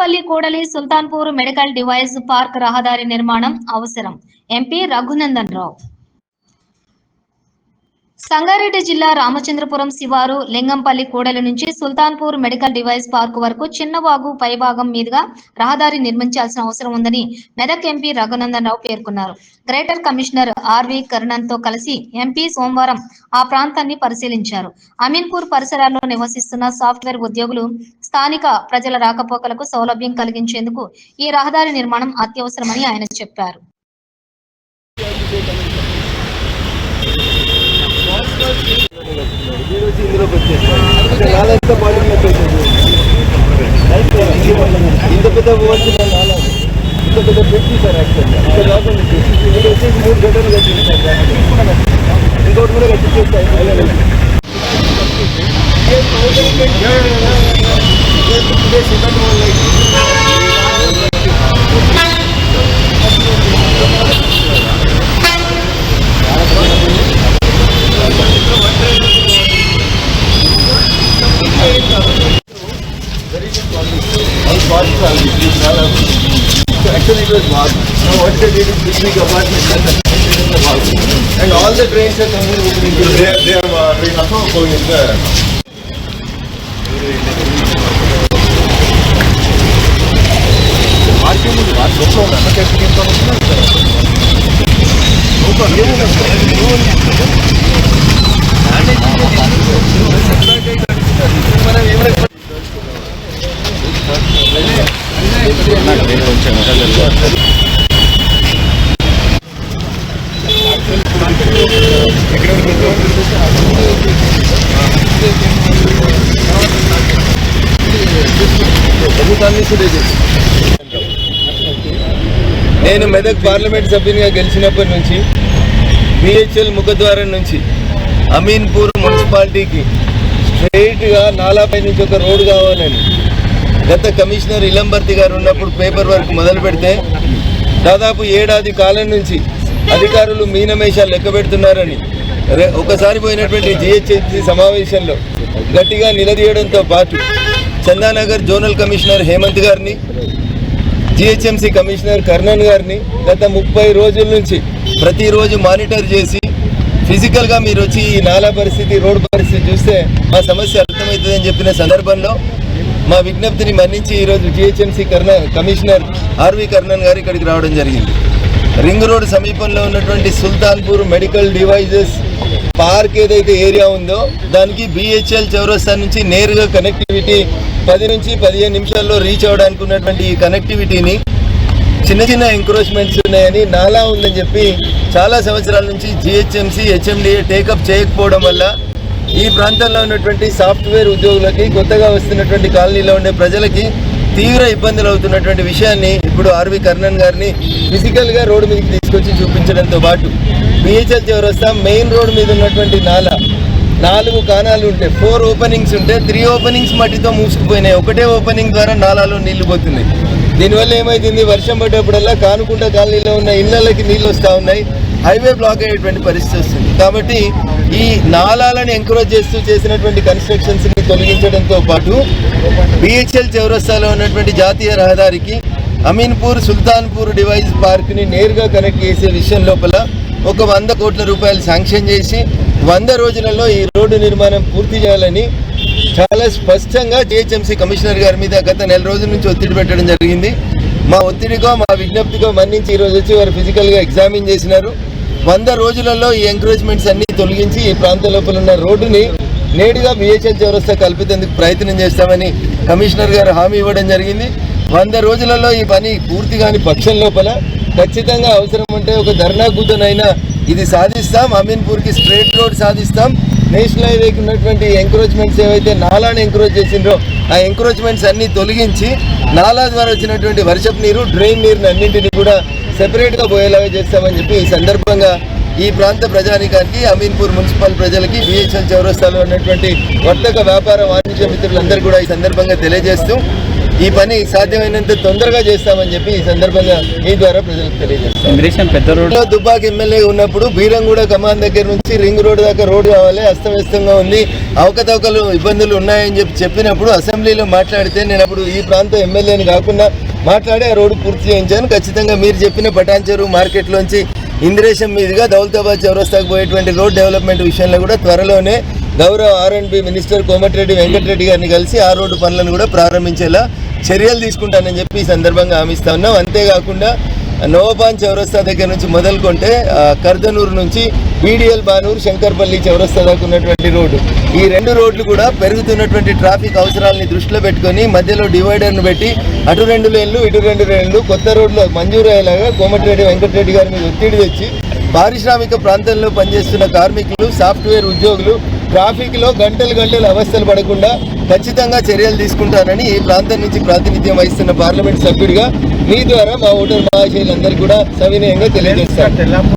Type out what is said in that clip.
లింగంపల్లి కూడలి Sultanpur medical device park రహదారి నిర్మాణం అవసరం. ఎంపీ రఘునందన్ రావు. సంగారెడ్డి జిల్లా రామచంద్రపురం శివారు లింగంపల్లి కూడల నుంచి సుల్తాన్పూర్ మెడికల్ డివైస్ పార్క్ వరకు చిన్నవాగు పైభాగం మీదుగా రహదారి నిర్మించాల్సిన అవసరం ఉందని మెదక్ ఎంపీ రఘునందన్ రావు పేర్కొన్నారు. గ్రేటర్ కమిషనర్ ఆర్వి కరుణన్తో కలిసి ఎంపీ సోమవారం ఆ ప్రాంతాన్ని పరిశీలించారు. అమీన్పూర్ పరిసరాల్లో నివసిస్తున్న సాఫ్ట్వేర్ ఉద్యోగులు స్థానిక ప్రజల రాకపోకలకు సౌలభ్యం కలిగించేందుకు ఈ రహదారి నిర్మాణం అత్యవసరమని ఆయన చెప్పారు. ఈరోజు ఇందులోకి వచ్చేసారు అంటే నాలంతా ఇంత పెద్ద పోవాల్సిన నాలా ఇంత పెద్ద పెట్టి సార్ యాక్చువల్గా ఇంత కాకుండా మీరు వచ్చేసి మూడు గంటలు కట్టింది సార్ ఇంకోటి కూడా కట్టించేస్తాయి Actually, it was Mark. Now, what they did is big, big apartment and all the trains are coming opening. They, they are uh, doing also going in the market ఉంది మార్కెట్ లోపల ఉంది అన్న case ఏం సమస్య లోపల ఏముంది మనం ఏమైనా ప్రభుత్వాన్ని నేను మెదక్ పార్లమెంట్ సభ్యునిగా గెలిచినప్పటి నుంచి బిహెచ్ఎల్ ముఖద్వారం నుంచి అమీన్పూర్ మున్సిపాలిటీకి స్ట్రైట్గా నాలాపై నుంచి ఒక రోడ్డు కావాలని గత కమిషనర్ ఇలంబర్తి గారు ఉన్నప్పుడు పేపర్ వర్క్ మొదలు పెడితే దాదాపు ఏడాది కాలం నుంచి అధికారులు మీనమేషాలు లెక్క పెడుతున్నారని ఒకసారి పోయినటువంటి జిహెచ్ఎంసీ సమావేశంలో గట్టిగా నిలదీయడంతో పాటు చందానగర్ జోనల్ కమిషనర్ హేమంత్ గారిని జిహెచ్ఎంసీ కమిషనర్ కర్ణన్ గారిని గత ముప్పై రోజుల నుంచి ప్రతిరోజు మానిటర్ చేసి ఫిజికల్గా మీరు వచ్చి ఈ నాలా పరిస్థితి రోడ్డు పరిస్థితి చూస్తే మా సమస్య అర్థమవుతుందని చెప్పిన సందర్భంలో మా విజ్ఞప్తిని మన్నించి ఈరోజు GHMC Karna commissioner RV Karnan గారు ఇక్కడికి రావడం జరిగింది. రింగ్ రోడ్ సమీపంలో ఉన్నటువంటి సుల్తాన్పూర్ మెడికల్ డివైజెస్ పార్క్ ఏదైతే ఏరియా ఉందో దానికి బిహెచ్ఎల్ చౌరస్తా నుంచి నేరుగా కనెక్టివిటీ పది నుంచి పదిహేను నిమిషాల్లో రీచ్ అవ్వడానికి ఉన్నటువంటి ఈ కనెక్టివిటీని చిన్న చిన్న ఎంక్రోచ్మెంట్స్ ఉన్నాయని నాలా ఉందని చెప్పి చాలా సంవత్సరాల నుంచి జిహెచ్ఎంసీ హెచ్ఎండిఏ టేకప్ చేయకపోవడం వల్ల ఈ ప్రాంతంలో ఉన్నటువంటి సాఫ్ట్వేర్ ఉద్యోగులకి కొత్తగా వస్తున్నటువంటి కాలనీలో ఉండే ప్రజలకి తీవ్ర ఇబ్బందులు అవుతున్నటువంటి విషయాన్ని ఇప్పుడు ఆర్వి కర్ణన్ గారిని ఫిజికల్గా రోడ్డు మీదకి తీసుకొచ్చి చూపించడంతో పాటు బిహెచ్ఎల్ చౌరస్తా మెయిన్ రోడ్డు మీద ఉన్నటువంటి నాల. నాలుగు కాణాలు ఉంటాయి ఫోర్ ఓపెనింగ్స్ ఉంటే త్రీ ఓపెనింగ్స్ మట్టితో మూసుకుపోయినాయి. ఒకటే ఓపెనింగ్ ద్వారా నాలాలో నీళ్ళు పోతున్నాయి. దీనివల్ల ఏమైతుంది వర్షం పడ్డప్పుడల్లా కానుకుంట కాలనీలో ఉన్న ఇళ్ళకి నీళ్ళు వస్తూ ఉన్నాయి. హైవే బ్లాక్ అయ్యేటువంటి పరిస్థితి వస్తుంది. కాబట్టి ఈ నాలాలను ఎంకరేజ్ చేస్తూ చేసినటువంటి కన్స్ట్రక్షన్స్ని తొలగించడంతో పాటు బిహెచ్ఎల్ చౌరస్తాలో ఉన్నటువంటి జాతీయ రహదారికి అమీన్పూర్ సుల్తాన్పూర్ డివైస్ పార్క్ని నేరుగా కనెక్ట్ చేసే విషయం లోపల ఒక వంద కోట్ల రూపాయలు శాంక్షన్ చేసి వంద రోజులలో ఈ రోడ్డు నిర్మాణం పూర్తి చేయాలని చాలా స్పష్టంగా జిహెచ్ఎంసీ కమిషనర్ గారి మీద గత నెల రోజుల నుంచి ఒత్తిడి పెట్టడం జరిగింది. మా ఒత్తిడికో మా విజ్ఞప్తికో మన్నించి ఈరోజు వచ్చి వారు ఫిజికల్గా ఎగ్జామిన్ చేసినారు. వంద రోజులలో ఈ ఎంకరేజ్మెంట్స్ అన్ని తొలగించి ఈ ప్రాంత లోపల ఉన్న రోడ్డుని నేరుగా బిహెచ్ఎల్ చౌరస్తా కల్పించేందుకు ప్రయత్నం చేస్తామని కమిషనర్ గారు హామీ ఇవ్వడం జరిగింది. వంద రోజులలో ఈ పని పూర్తి కాని పక్షం లోపల ఖచ్చితంగా అవసరం ఉంటే ఒక ధర్నా కూతనైనా ఇది సాధిస్తాం. అమీన్పూర్కి స్ట్రేట్ రోడ్ సాధిస్తాం. నేషనల్ హైవేకి ఉన్నటువంటి ఎంక్రోచ్మెంట్స్ ఏవైతే నాలాని ఎంక్రోచ్ చేసిండ్రో ఆ ఎంక్రోచ్మెంట్స్ అన్నీ తొలగించి నాలా ద్వారా వచ్చినటువంటి వర్షపు నీరు డ్రైన్ నీరుని అన్నింటినీ కూడా సెపరేట్గా పోయేలాగా చేస్తామని చెప్పి ఈ సందర్భంగా ఈ ప్రాంత ప్రజానికానికి అమీన్పూర్ మున్సిపల్ ప్రజలకి బిహెచ్ఎల్ చౌరస్తాలో ఉన్నటువంటి వర్తక వ్యాపార వాణిజ్య మిత్రులందరూ కూడా ఈ సందర్భంగా తెలియజేస్తూ ఈ పని సాధ్యమైనంత తొందరగా చేస్తామని చెప్పి ఈ సందర్భంగా మీ ద్వారా ప్రజలకు తెలియజేస్తాం. దుబ్బాక ఎమ్మెల్యే ఉన్నప్పుడు బీరంగూడ కమాన్ దగ్గర నుంచి రింగ్ రోడ్ దాకా రోడ్ కావాలి అస్తవ్యస్తంగా ఉంది అవకతవకలు ఇబ్బందులు ఉన్నాయని చెప్పి చెప్పినప్పుడు అసెంబ్లీలో మాట్లాడితే నేను అప్పుడు ఈ ప్రాంతం ఎమ్మెల్యేని కాకుండా మాట్లాడి ఆ రోడ్డు పూర్తి చేయించాను. ఖచ్చితంగా మీరు చెప్పిన పటాన్చెరు మార్కెట్లోంచి ఇందిరేశం మీదుగా దౌలతాబాద్ చౌరస్తాకు పోయేటువంటి రోడ్ డెవలప్మెంట్ విషయంలో కూడా త్వరలోనే గౌరవ R and B minister Komatireddy Venkat Reddy గారిని కలిసి ఆ రోడ్డు పనులను కూడా ప్రారంభించేలా చర్యలు తీసుకుంటానని చెప్పి ఈ సందర్భంగా హామీస్తా ఉన్నాం. అంతేకాకుండా నోవాపాన్ చౌరస్తా దగ్గర నుంచి మొదలుకొంటే కర్దనూరు నుంచి బీడిఎల్ బానూరు శంకర్పల్లి చౌరస్తా దాకా ఉన్నటువంటి రోడ్డు. ఈ రెండు రోడ్లు కూడా పెరుగుతున్నటువంటి ట్రాఫిక్ అవసరాలని దృష్టిలో పెట్టుకొని మధ్యలో డివైడర్ను పెట్టి అటు రెండు లేన్లు ఇటు రెండు లేన్లు కొత్త రోడ్లు మంజూరు అయ్యేలాగా కోమటిరెడ్డి వెంకటరెడ్డి గారి మీద ఒత్తిడి తెచ్చి పారిశ్రామిక ప్రాంతంలో పనిచేస్తున్న కార్మికులు సాఫ్ట్వేర్ ఉద్యోగులు ట్రాఫిక్లో గంటలు గంటలు అవస్థలు పడకుండా ఖచ్చితంగా చర్యలు తీసుకుంటానని ఈ ప్రాంతం నుంచి ప్రాతినిధ్యం వహిస్తున్న పార్లమెంట్ సభ్యుడిగా మీ ద్వారా మా ఓటర్ అందరూ కూడా సవినయంగా తెలియజేస్తారు